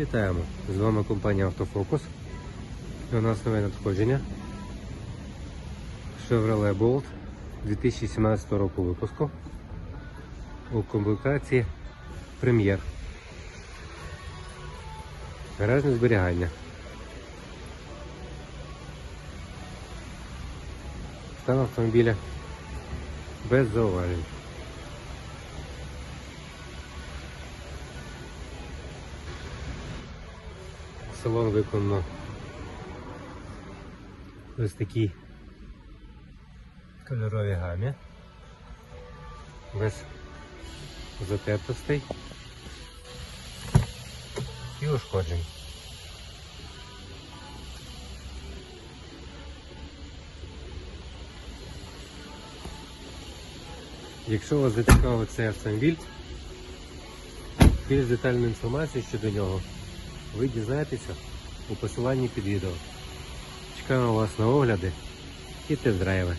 Вітаємо! З вами компанія Автофокус. У нас нове надходження. Chevrolet Bolt 2017 року випуску. У комплектації прем'єр. Гаражне зберігання. Стан автомобіля без зауважень. Салон виконано ось такій кольоровій гамі. Без затертостей і ушкоджень. Якщо вас зацікавив цей автомобіль, більш детальну інформацію щодо нього ви дізнаєтеся у посиланні під відео. Чекаємо вас на огляди і тест-драйви.